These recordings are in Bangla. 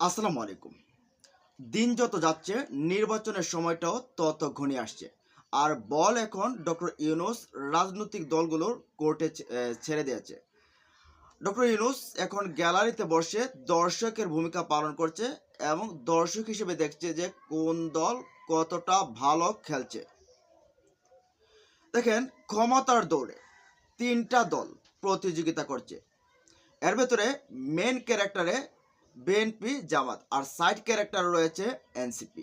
আসসালামু আলাইকুম। দিন যত যাচ্ছে, নির্বাচনের সময়টাও তত ঘনিয়ে আসছে। আর বল এখন ডক্টর ইউনুস রাজনৈতিক দলগুলোর কোর্টে ছেড়ে দিয়েছে। ডক্টর ইউনুস এখন গ্যালারিতে বসে দর্শকের ভূমিকা পালন করছে এবং দর্শক হিসেবে দেখছে যে কোন দল কতটা ভালো খেলছে। দেখেন, ক্ষমতার দৌড়ে তিনটা দল প্রতিযোগিতা করছে। এর ভেতরে মেন ক্যারেক্টারে বিএনপি জামাত আর সাইড ক্যারেক্টার রয়েছে এনসিপি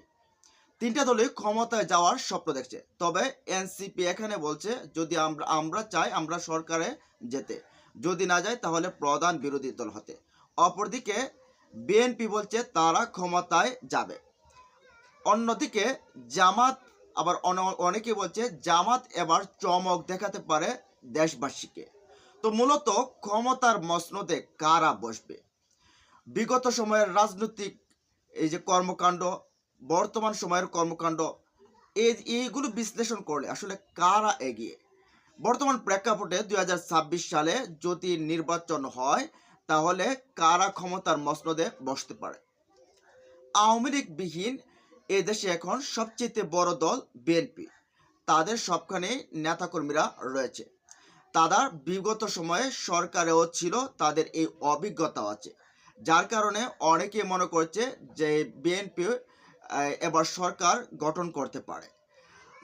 তিনটা দলই ক্ষমতায় যাওয়ার স্বপ্ন দেখছে। তবে এনসিপি এখানে বলছে, যদি আমরা আমরা চাই আমরা সরকারে যেতে। যদি না যায় তাহলে প্রধান বিরোধী দল হতে। অপরদিকে বিএনপি বলছে, তারা ক্ষমতায় যাবে। অন্যদিকে জামাত, আবার অনেকে বলছে, জামাত এবার চমক দেখাতে পারে দেশবাসীকে। তো মূলত ক্ষমতার মসনদে কারা বসবে? বিগত সময়ের রাজনৈতিক এই যে কর্মকাণ্ড, বর্তমান সময়ের কর্মকাণ্ড, এই, এইগুলো বিশ্লেষণ করলে আসলে কারা এগিয়ে? বর্তমান প্রেক্ষাপটে দু হাজার ছাব্বিশ সালে যদি নির্বাচন হয়, তাহলে কারা ক্ষমতার মসনদে বসতে পারে? আওয়ামী লীগবিহীন এ দেশে এখন সবচেয়ে বড় দল বিএনপি। তাদের সবখানে নেতাকর্মীরা রয়েছে। তারা বিগত সময়ে সরকারেও ছিল, তাদের এই অভিজ্ঞতাও আছে। যার কারণে অনেকে মনে করছে যে বিএনপি এবার সরকার গঠন করতে পারে।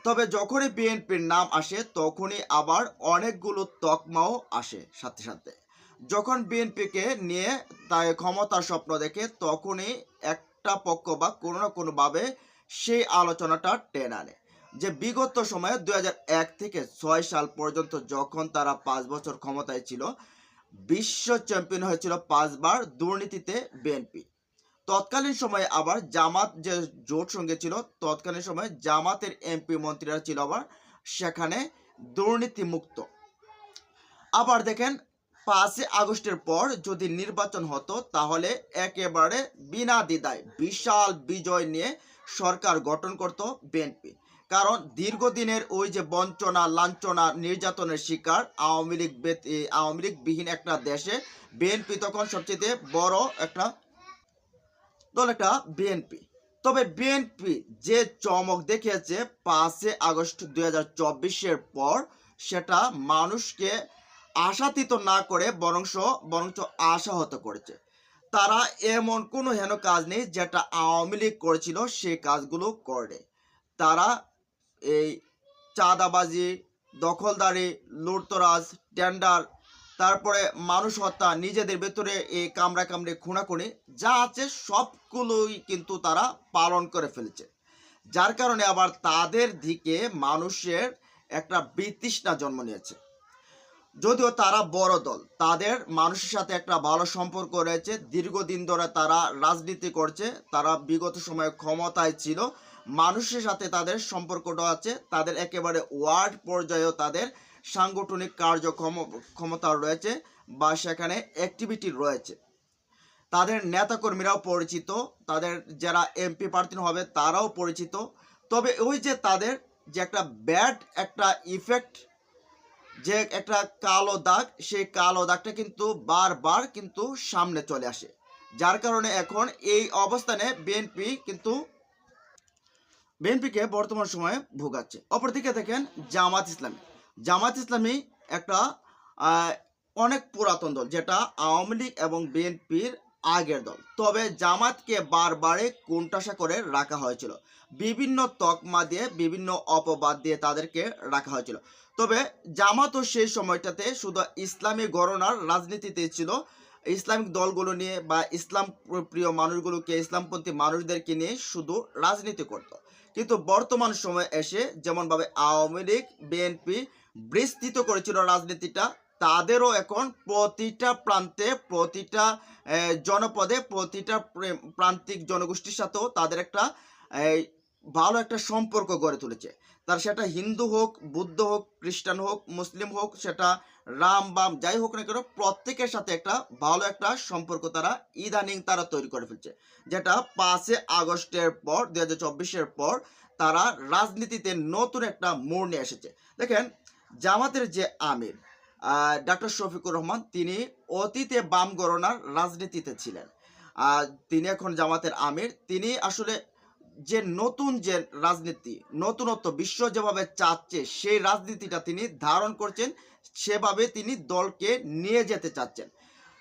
তবে যখনই বিএনপির নাম আসে, তখনই আবার অনেকগুলো তকমাও আসে সাথে সাথে। যখন বিএনপিকে নিয়ে তাই ক্ষমতার স্বপ্ন দেখে, তখনই একটা পক্ষ বা কোনো না কোনোভাবে সেই আলোচনাটা টেনে আনে। যে বিগত সময়ে এক থেকে ছয় সাল পর্যন্ত যখন তারা পাঁচ বছর ক্ষমতায় ছিল বিশ্ব চ্যাম্পিয়ন হয়েছিল পাঁচবার দুর্নীতিতে বিএনপি। তৎকালীন সময়ে আবার জামাত যে জোট সঙ্গে ছিল, তৎকালীন সময়ে জামাতের এমপি মন্ত্রীরা ছিল আবার, সেখানে দুর্নীতি মুক্ত আবার দেখেন, পাঁচই আগস্টের পর যদি নির্বাচন হতো, তাহলে একেবারে বিনা দ্বিধায় বিশাল বিজয় নিয়ে সরকার গঠন করত বিএনপি। কারণ দীর্ঘদিনের ওই যে বঞ্চনা, লাঞ্ছনা, নির্যাতনের শিকার আওয়ামী লীগ আওয়ামী লীগ বিহীন একটা দেশে বিএনপি তখন সবচেয়ে বড় একটা দল, একটা বিএনপি। তবে বিএনপি যে চমক দেখিয়েছে পাঁচই আগস্ট দুই হাজার পর, সেটা মানুষকে আশাতীত না করে বরংশ বরঞ্চ আশাহত করেছে। তারা এমন কোনো হেন কাজ নেই যেটা আওয়ামী লীগ করেছিল সেই কাজগুলো করে তারা এই চাঁদাবাজি, দখলদারি, লুটতরাজ, টেন্ডার, তারপরে মানুষ হত্যা, নিজেদের ভেতরে এই কামড়া কামড়ে, খুনাখুনি, যা আছে সবগুলোই কিন্তু তারা পালন করে ফেলছে। যার কারণে আবার তাদের দিকে মানুষের একটা বিতৃষ্ণা জন্ম নিয়েছে। যদিও তারা বড় দল, তাদের মানুষের সাথে একটা ভালো সম্পর্ক রয়েছে। দীর্ঘদিন ধরে তারা রাজনীতি করছে, তারা বিগত সময়ে ক্ষমতায় ছিল। মানুষের সাথে তাদের সম্পর্কটা আছে, তাদের একেবারে ওয়ার্ড পর্যায়েও তাদের সাংগঠনিক কার্যক্ষম, ক্ষমতা রয়েছে বা সেখানে অ্যাক্টিভিটি রয়েছে। তাদের নেতাকর্মীরাও পরিচিত, তাদের যারা এমপি প্রার্থী হবে তারাও পরিচিত। তবে ওই যে তাদের যে একটা ব্যাড একটা ইফেক্ট যে একটা কালো দাগ, সেই কালো দাগটা কিন্তু বারবার কিন্তু সামনে চলে আসে। যার কারণে এখন এই অবস্থানে বিএনপি কিন্তু বিএনপিকে বর্তমান সময়ে ভোগাচ্ছে। অপরদিকে দেখেন জামাত ইসলামী। জামাত ইসলামী একটা অনেক পুরাতন দল, যেটা আওয়ামী লীগ এবং বিএনপির আগের দল। তবে জামাতকে বারবারে কোণঠাসা করে রাখা হয়েছিল। বিভিন্ন তকমা দিয়ে, বিভিন্ন অপবাদ দিয়ে তাদেরকে রাখা হয়েছিল। তবে জামাতও সেই সময়টাতে শুধু ইসলামী গণনার রাজনীতিতে ছিল। ইসলামিক দলগুলো নিয়ে বা ইসলাম প্রিয় মানুষগুলোকে, ইসলামপন্থী মানুষদেরকে নিয়ে শুধু রাজনীতি করত। কিন্তু বর্তমান সময়ে এসে যেমনভাবে আওয়ামী লীগ বিএনপি বিস্তৃত করেছিল রাজনীতিটা, তাদেরও এখন প্রতিটা প্রান্তে, প্রতিটা জনপদে প্রতিটা প্রান্তিক জনগোষ্ঠীর সাথেও তাদের একটা ভালো একটা সম্পর্ক গড়ে তুলেছে। তার সেটা হিন্দু হোক, বুদ্ধ হোক, খ্রিস্টান হোক, মুসলিম হোক, সেটা রাম বাম, যাই হোক না কেন, প্রত্যেকের সাথে একটা ভালো একটা সম্পর্ক তারা ইদানিং তারা তৈরি করে ফেলছে। যেটা পাঁচে আগস্টের পর, দুই হাজার পর তারা রাজনীতিতে নতুন একটা মোড় নিয়ে এসেছে। দেখেন, জামাতের যে আমির ডাক্তার শফিকুর রহমান, তিনি অতীতে বাম গণনার রাজনীতিতে ছিলেন। তিনি এখন জামাতের আমির। তিনি আসলে যে নতুন যে রাজনীতি, নতুনত্ব বিশ্ব যেভাবে চাচ্ছে, সেই রাজনীতিটা তিনি ধারণ করছেন, সেভাবে তিনি দলকে নিয়ে যেতে চাচ্ছেন।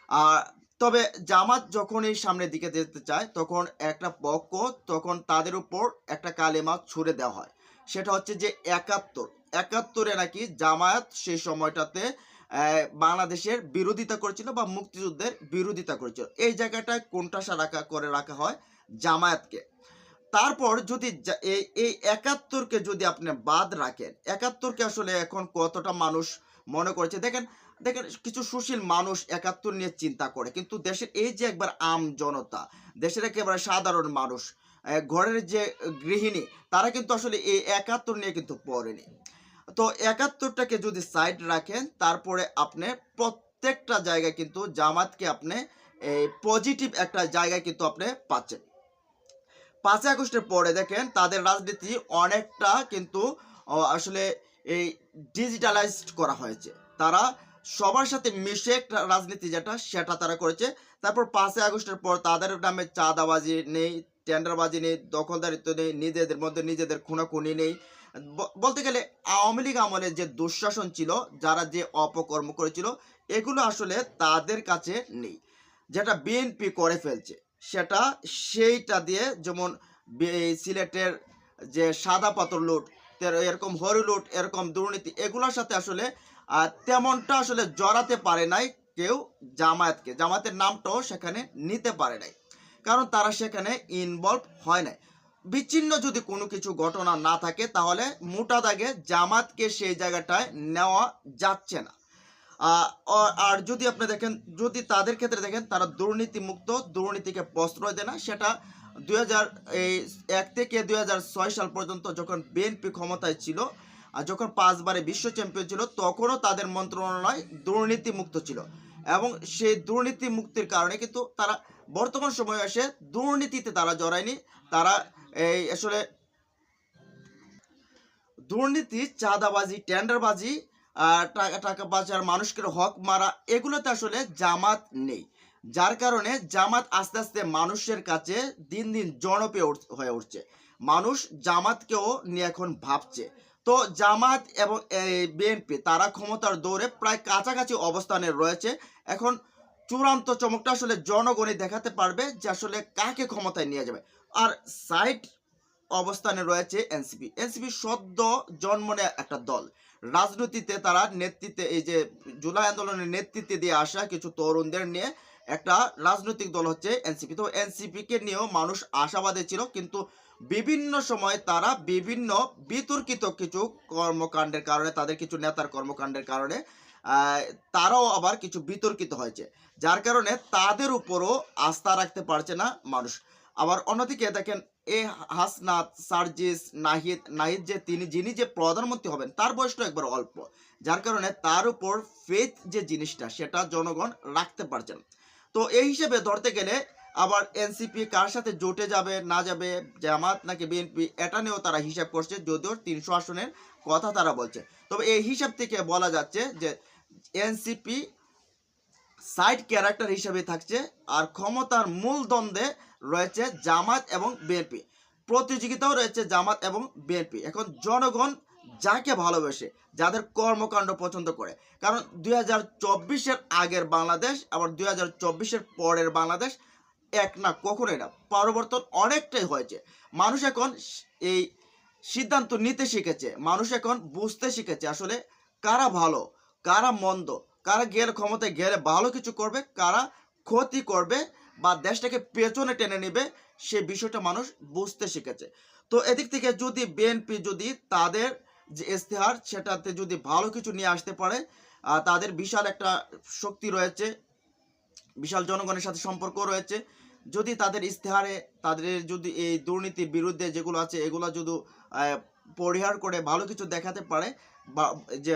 আর তবে জামাত এই সামনের দিকে যেতে চায়, তখন একটা পক্ষ, তখন তাদের উপর একটা কালেমা ছুড়ে দেওয়া হয়। সেটা হচ্ছে যে একাত্তর। একাত্তরে নাকি জামায়াত সেই সময়টাতে বাংলাদেশের বিরোধিতা করেছিল বা মুক্তিযুদ্ধের বিরোধিতা করেছিল। এই জায়গাটায় কোনটাসা রাখা, করে রাখা হয় জামায়াতকে। তারপর যদি এই একাত্তরকে যদি আপনি বাদ রাখেন, একাত্তরকে আসলে এখন কতটা মানুষ মনে করেছে? দেখেন দেখেন কিছু সুশীল মানুষ একাত্তর নিয়ে চিন্তা করে, কিন্তু দেশের এই যে একবার আম জনতা, দেশের একেবারে সাধারণ মানুষ ঘরের যে গৃহিণী, তারা কিন্তু আসলে এই একাত্তর নিয়ে কিন্তু পড়েনি। তো একাত্তরটাকে যদি সাইড রাখেন, তারপরে আপনি প্রত্যেকটা জায়গায় কিন্তু জামাতকে আপনি পজিটিভ একটা জায়গায় কিন্তু আপনি পাচ্ছেন। পাঁচই আগস্টের পরে দেখেন তাদের রাজনীতি অনেকটা কিন্তু আসলে এই ডিজিটালাইজড করা হয়েছে। তারা সবার সাথে মিশে একটা রাজনীতি যেটা, সেটা তারা করেছে। তারপর পাঁচই আগস্টের পর তাদের নামে চাঁদাবাজি নেই, টেন্ডারবাজি নেই, দখলদারিত্ব নেই, নিজেদের মধ্যে নিজেদের খুনাখুনি নেই। বলতে গেলে আওয়ামী লীগ আমলে যে দুঃশাসন ছিল, যারা যে অপকর্ম করেছিল, এগুলো আসলে তাদের কাছে নেই। যেটা বিএনপি করে ফেলছে। সেটা সেইটা দিয়ে যেমন সিলেটের যে সাদা পাথর লুট এরকম হরি লুট, এরকম দুর্নীতি, এগুলোর সাথে আসলে তেমনটা আসলে জড়াতে পারে নাই কেউ জামায়াতকে। জামায়াতের নামটাও সেখানে নিতে পারে নাই। কারণ তারা সেখানে ইনভলভ হয় নাই। বিচ্ছিন্ন যদি কোনো কিছু ঘটনা না থাকে, তাহলে মোটা দাগে জামাতকে সেই জায়গাটায় নেওয়া যাচ্ছে না। আর- যদি আপনি দেখেন, যদি তাদের ক্ষেত্রে দেখেন, তারা দুর্নীতি মুক্ত দুর্নীতিকে প্রশ্রয় দেয় না। সেটা দুই এক থেকে দুই সাল পর্যন্ত যখন বিএনপি ক্ষমতায় ছিল, আর যখন পাঁচবারে বিশ্ব চ্যাম্পিয়ন ছিল, তখনও তাদের মন্ত্রণালয় দুর্নীতি মুক্ত ছিল। এবং সেই দুর্নীতি মুক্তির কারণে কিন্তু তারা বর্তমান সময়ে এসে দুর্নীতিতে তারা জড়ায়নি। তারা এই আসলে দুর্নীতি, চাঁদাবাজি, টেন্ডারবাজি টাকা বাজার মানুষকে হক মারা, এগুলোতে আসলে জামাত নেই। যার কারণে জামাত আস্তে আস্তে মানুষের কাছে দিন দিন জনপ্রিয় হয়ে উঠছে। মানুষ জামাতকেও নিয়ে এখন ভাবছে। তো জামাত এবং বিএনপি তারা ক্ষমতার দৌড়ে প্রায় কাছাকাছি অবস্থানে রয়েছে। এখন চূড়ান্ত চমকটা আসলে জনগণই দেখাতে পারবে যে আসলে কাকে ক্ষমতায় নিয়ে যাবে। আর সাইড অবস্থানে রয়েছে এনসিপি। এনসিপি সদ্য জন্ম একটা দল। রাজনীতিতে তারা নেতৃত্বে, এই যে জুলাই আন্দোলনের নেতৃত্বে দিয়ে আসা কিছু তরুণদের নিয়ে একটা রাজনৈতিক দল হচ্ছে এনসিপি। তো এনসিপি কে নিয়েও মানুষ আশাবাদী ছিল, কিন্তু বিভিন্ন সময় তারা বিভিন্ন বিতর্কিত কিছু কর্মকাণ্ডের কারণে, তাদের কিছু নেতার কর্মকাণ্ডের কারণে তারাও আবার কিছু বিতর্কিত হয়েছে। যার কারণে তাদের উপরও আস্থা রাখতে পারছে না মানুষ। আবার অন্যদিকে দেখেন এ হাসনাত, সার্জিস, নাহিদ নাহিদ যে তিনি, যিনি যে প্রধানমন্ত্রী হবেন, তার বয়সটা একবার অল্প। যার কারণে তার উপর ফেথ যে জিনিসটা, সেটা জনগণ রাখতে পারছেন তো এই হিসেবে ধরতে গেলে আবার এনসিপি কার সাথে জোটে যাবে, না যাবে, জামাত নাকি বিএনপি, এটা নিয়েও তারা হিসাব করছে, যদিও তিনশো আসনের কথা তারা বলছে। তবে এই হিসাব থেকে বলা যাচ্ছে যে এনসিপি সাইড ক্যারেক্টার হিসেবে থাকছে, আর ক্ষমতার মূল দ্বন্দ্বে রয়েছে জামাত এবং বিএনপি। প্রতিযোগিতাও রয়েছে জামাত এবং বিএনপি। এখন জনগণ যাকে ভালোবেসে, যাদের কর্মকাণ্ড পছন্দ করে। কারণ দুই হাজার আগের বাংলাদেশ, আবার দুই হাজার পরের বাংলাদেশ এক না, কখনোই না। পরিবর্তন অনেকটাই হয়েছে। মানুষ এখন এই সিদ্ধান্ত নিতে শিখেছে। মানুষ এখন বুঝতে শিখেছে আসলে কারা ভালো, কারা মন্দ, কারা গেলে ক্ষমতায় গেলে ভালো কিছু করবে, কারা ক্ষতি করবে বা দেশটাকে পেছনে টেনে নেবে, সে বিষয়টা মানুষ বুঝতে শিখেছে। তো এদিক থেকে যদি বিএনপি যদি তাদের যে ইস্তেহার সেটাতে যদি ভালো কিছু নিয়ে আসতে পারে তাদের বিশাল একটা শক্তি রয়েছে, বিশাল জনগণের সাথে সম্পর্ক রয়েছে, যদি তাদের ইস্তেহারে তাদের যদি এই দুর্নীতির বিরুদ্ধে যেগুলো আছে, এগুলো যদি পরিহার করে ভালো কিছু দেখাতে পারে, বা যে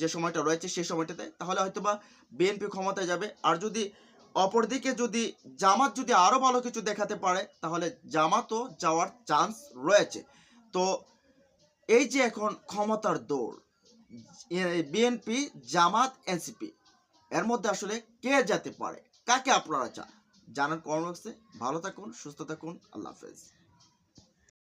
যে সময়টা রয়েছে সেই সময়টাতে, তাহলে হয়তো বা বিএনপি ক্ষমতায় যাবে। আর যদি অপরদিকে যদি জামাত যদি আরও ভালো কিছু দেখাতে পারে, তাহলে জামাতও যাওয়ার চান্স রয়েছে। তো এই যে এখন ক্ষমতার দৌড় বিএনপি জামাত এনসিপি এর মধ্যে আসলে কে যেতে পারে? কাকে আপনারা চান? জানান কমেন্ট ভালো থাকুন, সুস্থ থাকুন, আল্লাহ হাফেজ।